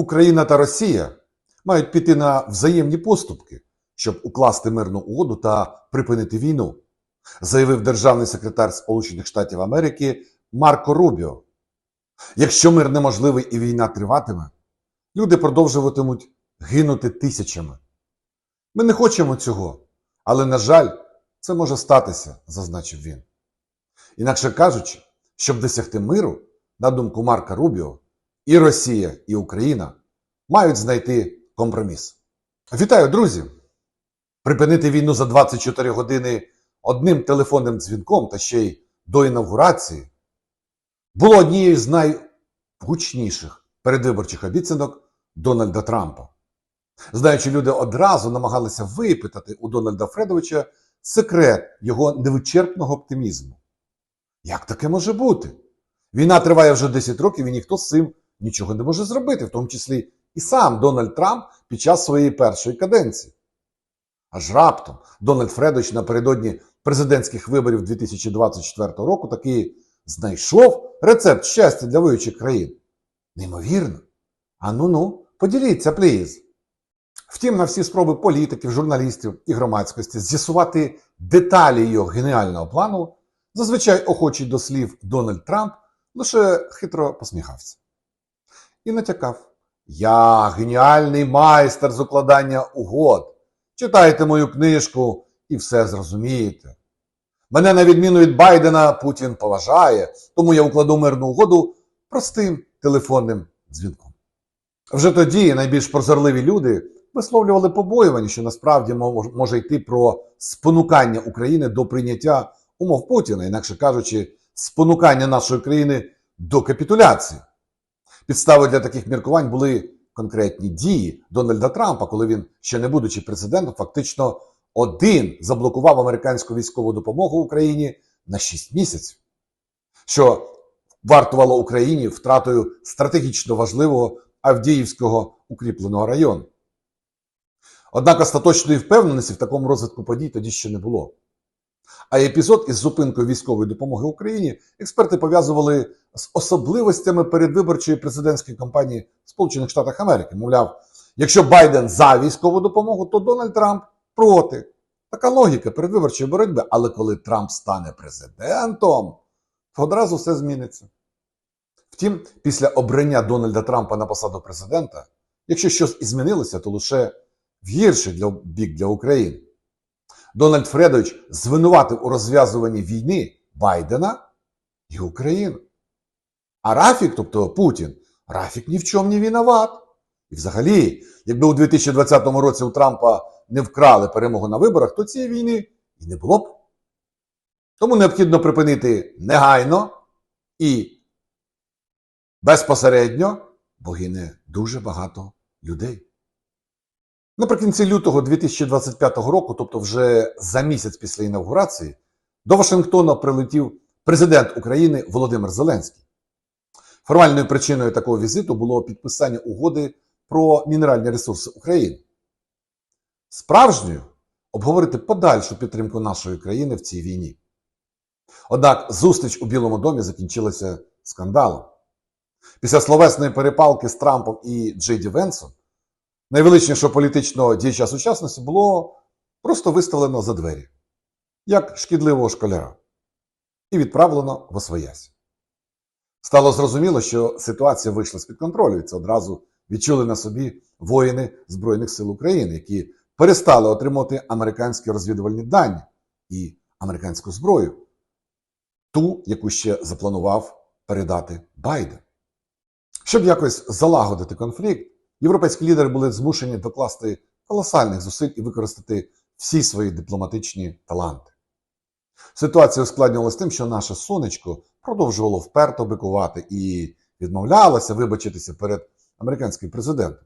Україна та Росія мають піти на взаємні поступки, щоб укласти мирну угоду та припинити війну, заявив державний секретар Сполучених Штатів Америки Марко Рубіо. Якщо мир неможливий і війна триватиме, люди продовжуватимуть гинути тисячами. Ми не хочемо цього, але, на жаль, це може статися, зазначив він. Інакше кажучи, щоб досягти миру, на думку Марка Рубіо, і Росія, і Україна мають знайти компроміс. Вітаю, друзі! Припинити війну за 24 години одним телефонним дзвінком та ще й до інавгурації було однією з найгучніших передвиборчих обіцянок Дональда Трампа. Знаючи, люди одразу намагалися випитати у Дональда Фредовича секрет його невичерпного оптимізму. Як таке може бути? Війна триває вже 10 років і ніхто з цим нічого не може зробити, в тому числі і сам Дональд Трамп під час своєї першої каденції. Аж раптом Дональд Фредович напередодні президентських виборів 2024 року таки знайшов рецепт щастя для воюючих країн. Неймовірно. А ну ну, поділіться, пліз. Втім, на всі спроби політиків, журналістів і громадськості з'ясувати деталі його геніального плану, зазвичай охочий до слів Дональд Трамп лише хитро посміхався. І натякав: Я геніальний майстер з укладання угод. Читайте мою книжку і все зрозумієте. Мене, на відміну від Байдена, Путін поважає, тому я укладу мирну угоду простим телефонним дзвінком. Вже тоді найбільш прозорливі люди висловлювали побоювання, що насправді може йти про спонукання України до прийняття умов Путіна, інакше кажучи, спонукання нашої країни до капітуляції. Підставою для таких міркувань були конкретні дії Дональда Трампа, коли він, ще не будучи президентом, фактично один заблокував американську військову допомогу Україні на 6 місяців, що вартувало Україні втратою стратегічно важливого Авдіївського укріпленого району. Однак остаточної впевненості в такому розвитку подій тоді ще не було. А епізод із зупинкою військової допомоги Україні експерти пов'язували з особливостями передвиборчої президентської кампанії в Сполучених Штатах Америки. Мовляв, якщо Байден за військову допомогу, то Дональд Трамп проти. Така логіка передвиборчої боротьби. Але коли Трамп стане президентом, то одразу все зміниться. Втім, після обрання Дональда Трампа на посаду президента, якщо щось і змінилося, то лише в гірший для, бік для України. Дональд Фредович звинуватив у розв'язуванні війни Байдена і Україну. А Рафік, тобто Путін, Рафік ні в чому не виноват. І взагалі, якби у 2020 році у Трампа не вкрали перемогу на виборах, то цієї війни і не було б. Тому необхідно припинити негайно і безпосередньо, бо гине дуже багато людей. Наприкінці лютого 2025 року, тобто вже за місяць після інавгурації, до Вашингтона прилетів президент України Володимир Зеленський. Формальною причиною такого візиту було підписання угоди про мінеральні ресурси України. Справжньою обговорити подальшу підтримку нашої країни в цій війні. Однак зустріч у Білому домі закінчилася скандалом. Після словесної перепалки з Трампом і Джейді Венсом найвеличнішого політичного діяча сучасності було просто виставлено за двері, як шкідливого школяра, і відправлено в освоясь. Стало зрозуміло, що ситуація вийшла з-під контролю, і це одразу відчули на собі воїни Збройних сил України, які перестали отримувати американські розвідувальні дані і американську зброю, ту, яку ще запланував передати Байден. Щоб якось залагодити конфлікт, європейські лідери були змушені докласти колосальних зусиль і використати всі свої дипломатичні таланти. Ситуація ускладнювалася тим, що наше сонечко продовжувало вперто бикувати і відмовлялося вибачитися перед американським президентом.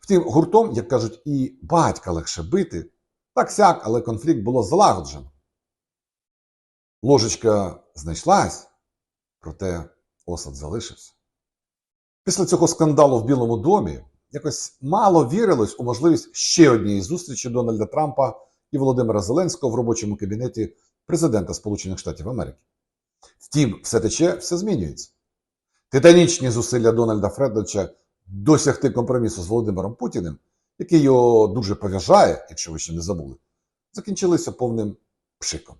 Втім, гуртом, як кажуть, і батька легше бити, так сяк, але конфлікт було залагоджено. Ложечка знайшлась, проте осад залишився. Після цього скандалу в Білому домі якось мало вірилось у можливість ще однієї зустрічі Дональда Трампа і Володимира Зеленського в робочому кабінеті президента Сполучених Штатів Америки. Втім, все тече, все змінюється. Титанічні зусилля Дональда Фредовича досягти компромісу з Володимиром Путіним, який його дуже поважає, якщо ви ще не забули, закінчилися повним пшиком.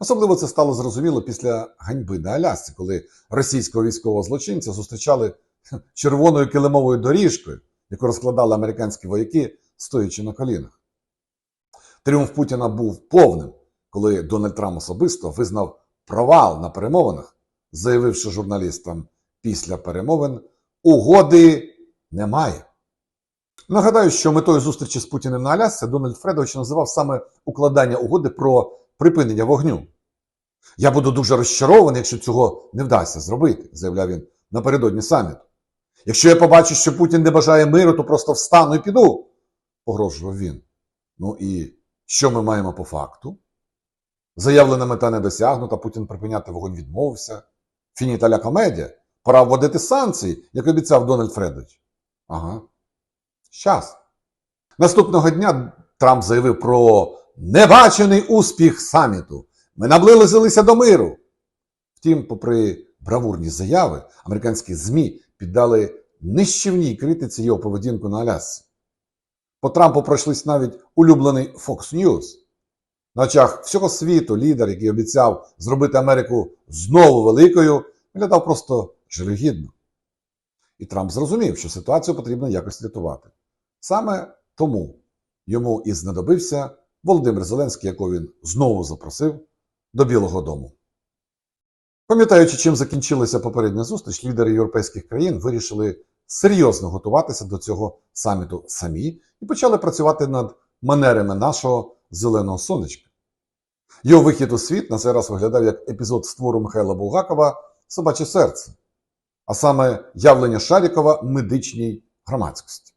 Особливо це стало зрозуміло після ганьби на Алясці, коли російського військового злочинця зустрічали червоною килимовою доріжкою, яку розкладали американські вояки, стоячи на колінах. Тріумф Путіна був повним, коли Дональд Трамп особисто визнав провал на перемовинах, заявивши журналістам після перемовин угоди немає. Нагадаю, що метою зустрічі з Путіним на Алясці Дональд Фредович називав саме укладання угоди про припинення вогню. Я буду дуже розчарований, якщо цього не вдасться зробити, заявляв він напередодні саміту. Якщо я побачу, що Путін не бажає миру, то просто встану і піду, погрожував він. Ну і що ми маємо по факту? Заявлена мета не досягнута, Путін припиняти вогонь відмовився. Фініталя комедія. Пора вводити санкції, як обіцяв Дональд Фредович. Ага. Щас. Наступного дня Трамп заявив про небачений успіх саміту. Ми наблизилися до миру. Втім, попри бравурні заяви, американські ЗМІ піддали нищівній критиці його поведінку на Алясці. По Трампу пройшлись навіть улюблений Fox News. На очах всього світу лідер, який обіцяв зробити Америку знову великою, виглядав просто жалюгідно. І Трамп зрозумів, що ситуацію потрібно якось рятувати. Саме тому йому і знадобився Володимир Зеленський, якого він знову запросив до Білого Дому. Пам'ятаючи, чим закінчилася попередня зустріч, лідери європейських країн вирішили серйозно готуватися до цього саміту самі і почали працювати над манерами нашого зеленого сонечка. Його вихід у світ на цей раз виглядав як епізод з твору Михайла Булгакова Собаче серце, а саме явлення Шарікова медичній громадськості.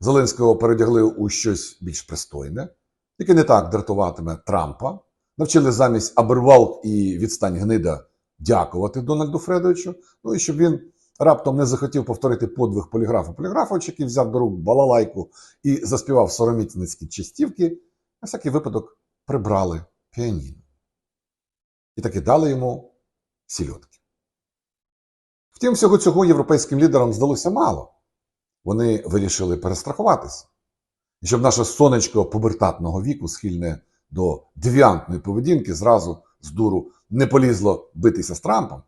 Зеленського передягли у щось більш пристойне, яке не так дратуватиме Трампа, навчили замість Абервалк і відстань гнида дякувати Дональду Фредовичу, ну і щоб він раптом не захотів повторити подвиг поліграфа. Поліграфович, який взяв до рук балалайку і заспівав соромітницькі частівки, на всякий випадок прибрали піаніно. І таки дали йому сільотки. Втім, всього цього європейським лідерам здалося мало. Вони вирішили перестрахуватися. І щоб наше сонечко пубертатного віку, схильне до девіантної поведінки, зразу з дуру не полізло битися з Трампом,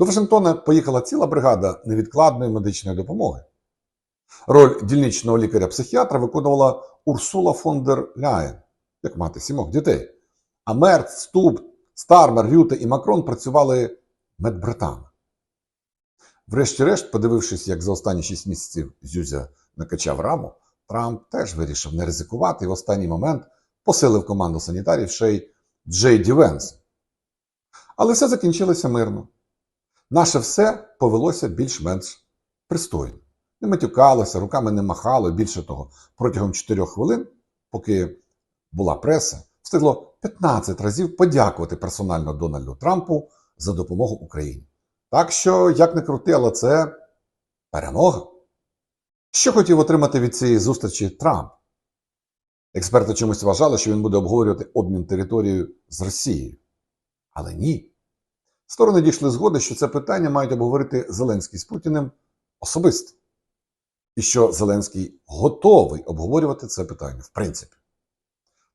до Вашингтона поїхала ціла бригада невідкладної медичної допомоги. Роль дільничного лікаря-психіатра виконувала Урсула фон дер Ляєн, як мати сімох дітей. А Мерц, Ступ, Стармер, Рюте і Макрон працювали медбратами. Врешті-решт, подивившись, як за останні 6 місяців Зюзя накачав раму, Трамп теж вирішив не ризикувати і в останній момент посилив команду санітарів ще й Джей Ді Венс. Але все закінчилося мирно. Наше все повелося більш-менш пристойно. Не матюкалося, руками не махало. Більше того, протягом 4 хвилин, поки була преса, встигло 15 разів подякувати персонально Дональду Трампу за допомогу Україні. Так що, як не крути, але це перемога. Що хотів отримати від цієї зустрічі Трамп? Експерти чомусь вважали, що він буде обговорювати обмін територією з Росією. Але ні. Сторони дійшли згоди, що це питання мають обговорити Зеленський з Путіним особисто. І що Зеленський готовий обговорювати це питання, в принципі.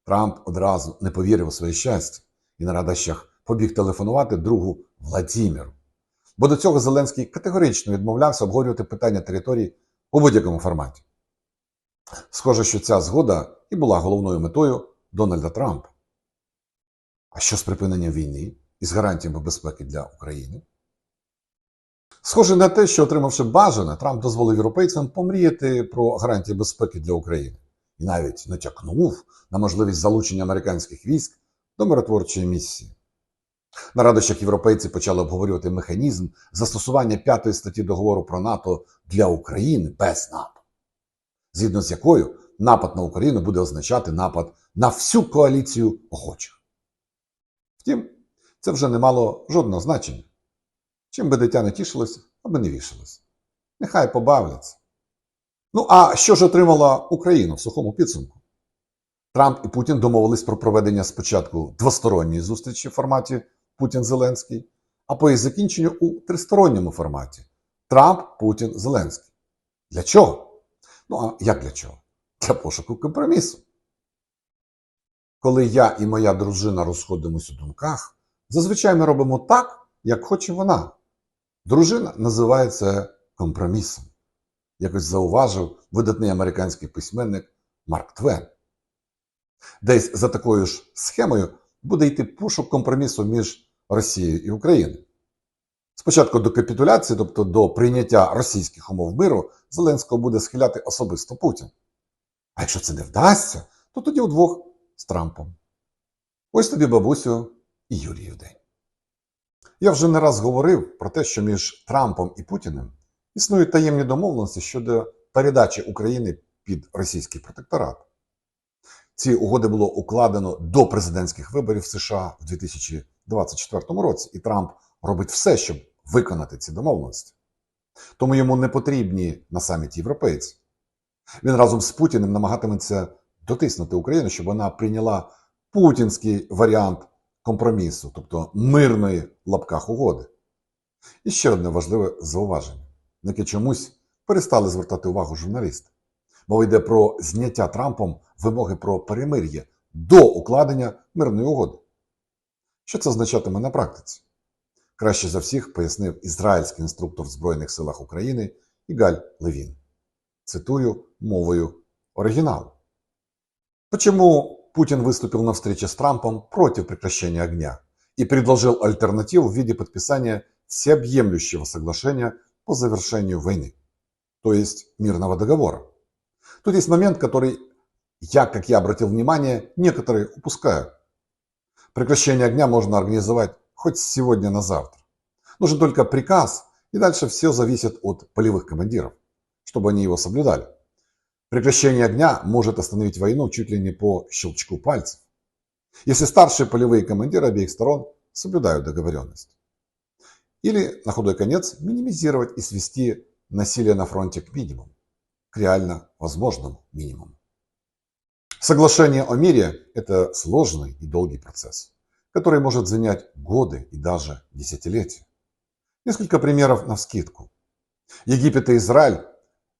Трамп одразу не повірив у своє щастя і на радощах побіг телефонувати другу Владіміру. Бо до цього Зеленський категорично відмовлявся обговорювати питання території у будь-якому форматі. Схоже, що ця згода і була головною метою Дональда Трампа. А що з припиненням війни і з гарантіями безпеки для України? Схоже на те, що, отримавши бажане, Трамп дозволив європейцям помріяти про гарантії безпеки для України і навіть натякнув на можливість залучення американських військ до миротворчої місії. На радощах європейці почали обговорювати механізм застосування п'ятої статті договору про НАТО для України без НАТО, згідно з якою напад на Україну буде означати напад на всю коаліцію охочих. Втім, це вже не мало жодного значення. Чим би дитя не тішилося, аби не вішалося. Нехай побавляться. Ну а що ж отримала Україна в сухому підсумку? Трамп і Путін домовились про проведення спочатку двосторонньої зустрічі в форматі Путін-Зеленський, а по її закінченню у тристоронньому форматі Трамп, Путін, Зеленський. Для чого? Ну, а як для чого? Для пошуку компромісу. Коли я і моя дружина розходимось у думках, зазвичай ми робимо так, як хоче вона. Дружина називає це компромісом. Якось зауважив видатний американський письменник Марк Твен. Десь за такою ж схемою буде йти пошук компромісу між Росією і Україною. Спочатку до капітуляції, тобто до прийняття російських умов миру, Зеленського буде схиляти особисто Путін. А якщо це не вдасться, то тоді удвох з Трампом. Ось тобі, бабусю, і Юрію день. Я вже не раз говорив про те, що між Трампом і Путіним існують таємні домовленості щодо передачі України під російський протекторат. Ці угоди було укладено до президентських виборів США в 2024 році, і Трамп робить все, щоб виконати ці домовленості. Тому йому не потрібні на саміті європейці. Він разом з Путіним намагатиметься дотиснути Україну, щоб вона прийняла путінський варіант компромісу, тобто мирної в лапках угоди. І ще одне важливе зауваження, на яке чомусь перестали звертати увагу журналісти. Мова йде про зняття Трампом вимоги про перемир'я до укладення мирної угоди. Що це означатиме на практиці? Краще за всіх пояснив ізраїльський інструктор в Збройних силах України Ігаль Левін. Цитую мовою оригиналу. Почему Путин выступил на встрече с Трампом против прекращения огня и предложил альтернативу в виде подписания всеобъемлющего соглашения по завершению войны, то есть мирного договора. Тут есть момент, который я, как я обратил внимание, некоторые упускают. Прекращение огня можно организовать хоть сегодня на завтра. Нужен только приказ, и дальше все зависит от полевых командиров, чтобы они его соблюдали. Прекращение огня может остановить войну чуть ли не по щелчку пальцев, если старшие полевые командиры обеих сторон соблюдают договоренность. Или, на худой конец, минимизировать и свести насилие на фронте к минимуму, к реально возможному минимуму. Соглашение о мире – это сложный и долгий процесс, который может занять годы и даже десятилетия. Несколько примеров на вскидку. Египет и Израиль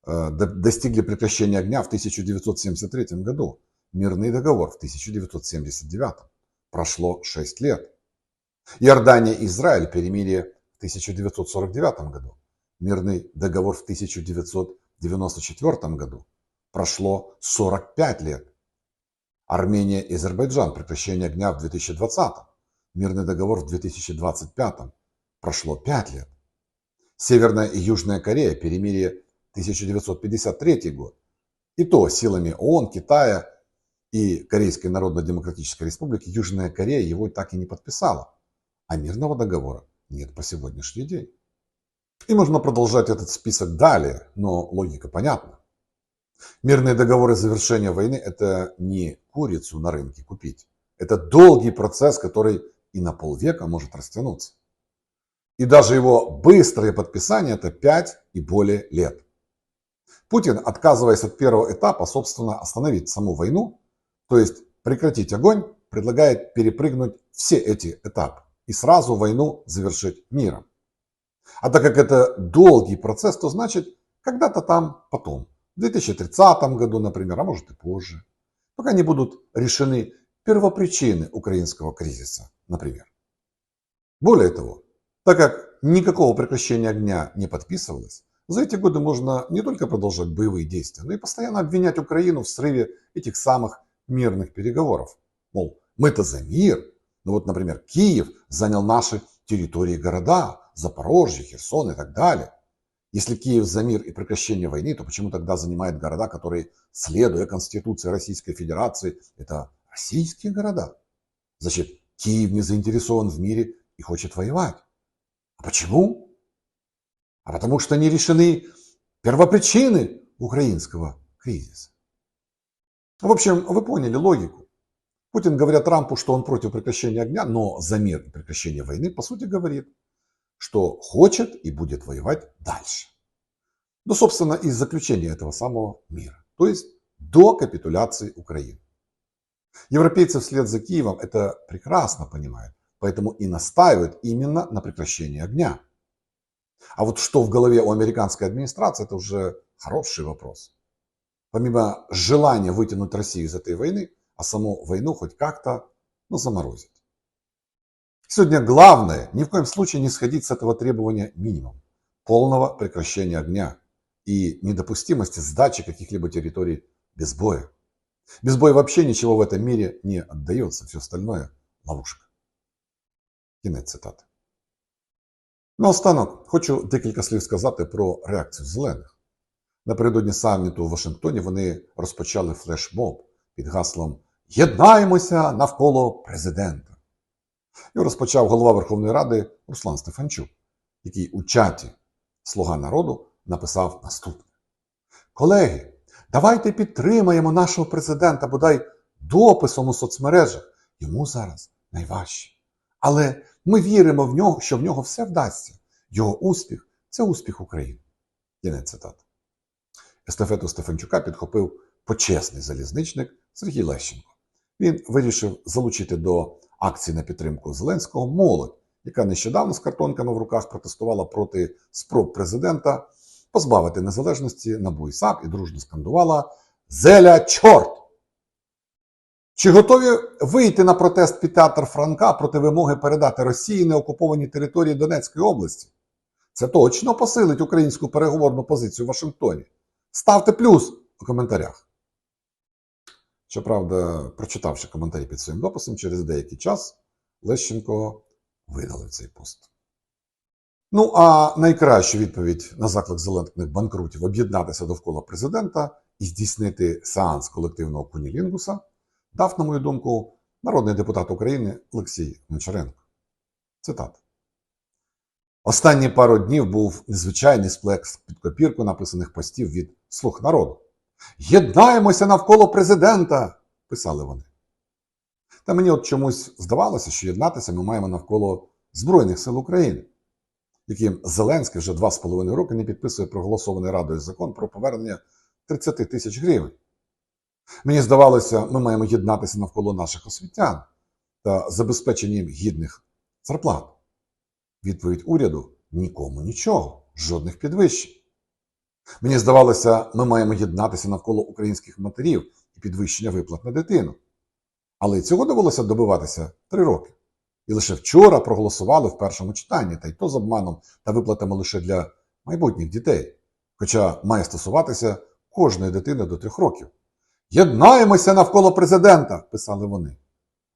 достигли прекращения огня в 1973 году, мирный договор в 1979. Прошло 6 лет. Иордания и Израиль перемирие в 1949 году, мирный договор в 1994 году. Прошло 45 лет. Армения и Азербайджан прекращение огня в 2020, мирный договор в 2025. Прошло 5 лет. Северная и Южная Корея перемирие 1953 год. И то силами ООН, Китая и Корейской Народно-Демократической Республики Южная Корея его так и не подписала. А мирного договора нет по сегодняшний день. И можно продолжать этот список далее, но логика понятна. Мирные договоры завершения войны – это не курицу на рынке купить. Это долгий процесс, который и на полвека может растянуться. И даже его быстрое подписание – это 5 и более лет. Путин, отказываясь от первого этапа, собственно, остановить саму войну, то есть прекратить огонь, предлагает перепрыгнуть все эти этапы и сразу войну завершить миром. А так как это долгий процесс, то значит когда-то там потом, в 2030 году, например, а может и позже, пока не будут решены первопричины украинского кризиса, например. Более того, так как никакого прекращения огня не подписывалось, за эти годы можно не только продолжать боевые действия, но и постоянно обвинять Украину в срыве этих самых мирных переговоров. Мол, мы-то за мир, ну вот, например, Киев занял наши территории города, Запорожье, Херсон и так далее. Если Киев за мир и прекращение войны, то почему тогда занимает города, которые, следуя Конституции Российской Федерации, это российские города? Значит, Киев не заинтересован в мире и хочет воевать. А почему? А потому что не решены первопричины украинского кризиса. В общем, вы поняли логику. Путин, говоря Трампу, что он против прекращения огня, но за мир прекращение войны, по сути говорит, что хочет и будет воевать дальше. Ну, собственно, из заключения этого самого мира. То есть до капитуляции Украины. Европейцы вслед за Киевом это прекрасно понимают, поэтому и настаивают именно на прекращении огня. А вот что в голове у американской администрации, это уже хороший вопрос. Помимо желания вытянуть Россию из этой войны, а саму войну хоть как-то, ну, заморозить. Сегодня главное ни в коем случае не сходить с этого требования минимум. Полного прекращения огня и недопустимости сдачи каких-либо территорий без боя. Без боя вообще ничего в этом мире не отдается, все остальное – ловушка. Кінець цитати. Наостанок хочу декілька слів сказати про реакцію зелених. Напередодні саміту в Вашингтоні вони розпочали флешмоб під гаслом Єднаємося навколо президента. Його розпочав голова Верховної Ради Руслан Стефанчук, який у чаті Слуга народу написав наступне: Колеги, давайте підтримаємо нашого президента, бодай дописом у соцмережах. Йому зараз найважче. Але ми віримо в нього, що в нього все вдасться. Його успіх це успіх України. Кінець цитати. Естафету Стефанчука підхопив почесний залізничник Сергій Лещенко. Він вирішив залучити до акції на підтримку Зеленського молодь, яка нещодавно з картонками в руках протестувала проти спроб президента позбавити незалежності НАБУ і САП і дружно скандувала Зеля чорт! Чи готові вийти на протест під театр Франка проти вимоги передати Росії неокуповані території Донецької області? Це точно посилить українську переговорну позицію в Вашингтоні. Ставте плюс у коментарях. Щоправда, прочитавши коментарі під своїм дописом, через деякий час Лещенко видалив цей пост. Ну а найкращу відповідь на заклик зелених банкрутів об'єднатися довкола президента і здійснити сеанс колективного кунілінгуса дав, на мою думку, народний депутат України Олексій Гончаренко. Цитата. Останні пару днів був незвичайний сплекс під копірку написаних постів від слуг народу. Єднаємося навколо президента, писали вони. Та мені от чомусь здавалося, що єднатися ми маємо навколо Збройних сил України, яким Зеленський вже два з половиною роки не підписує проголосований Радою закон про повернення 30 тисяч гривень. Мені здавалося, ми маємо єднатися навколо наших освітян та забезпечення їм гідних зарплат. Відповідь уряду нікому нічого, жодних підвищень. Мені здавалося, ми маємо єднатися навколо українських матерів і підвищення виплат на дитину. Але цього довелося добиватися три роки. І лише вчора проголосували в першому читанні, та й то з обманом та виплатами лише для майбутніх дітей. Хоча має стосуватися кожної дитини до трьох років. Єднаємося навколо президента, писали вони.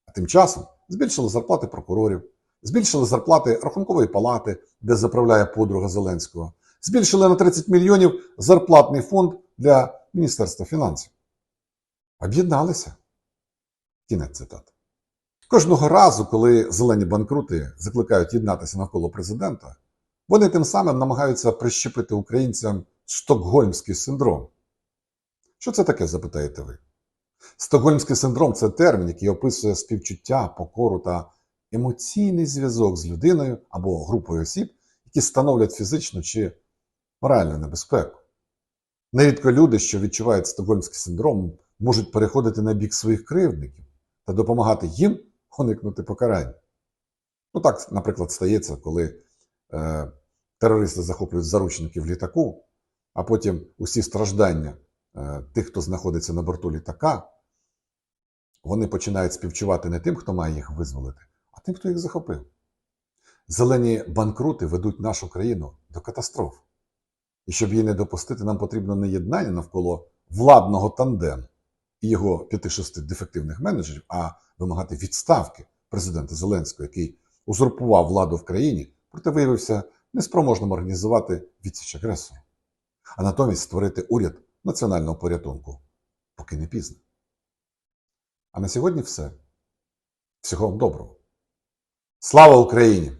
А тим часом збільшили зарплати прокурорів, збільшили зарплати Рахункової палати, де заправляє подруга Зеленського, збільшили на 30 мільйонів зарплатний фонд для Міністерства фінансів. Об'єдналися. Кінець цитати. Кожного разу, коли зелені банкрути закликають єднатися навколо президента, вони тим самим намагаються прищепити українцям стокгольмський синдром. Що це таке, запитаєте ви? Стокгольмський синдром це термін, який описує співчуття, покору та емоційний зв'язок з людиною або групою осіб, які становлять фізичну чи моральну небезпеку. Нерідко люди, що відчувають стокгольмський синдром, можуть переходити на бік своїх кривдників та допомагати їм уникнути покарання. Ну так, наприклад, стається, коли е, терористи захоплюють заручників літаку, а потім усі страждання тих, хто знаходиться на борту літака, вони починають співчувати не тим, хто має їх визволити, а тим, хто їх захопив. Зелені банкрути ведуть нашу країну до катастроф. І щоб її не допустити, нам потрібно не єднання навколо владного тандему і його 5-6 дефективних менеджерів, а вимагати відставки президента Зеленського, який узурпував владу в країні, проте виявився неспроможним організувати відсіч агресору, а натомість створити уряд національного порятунку, поки не пізно. А на сьогодні все. Всього вам доброго. Слава Україні!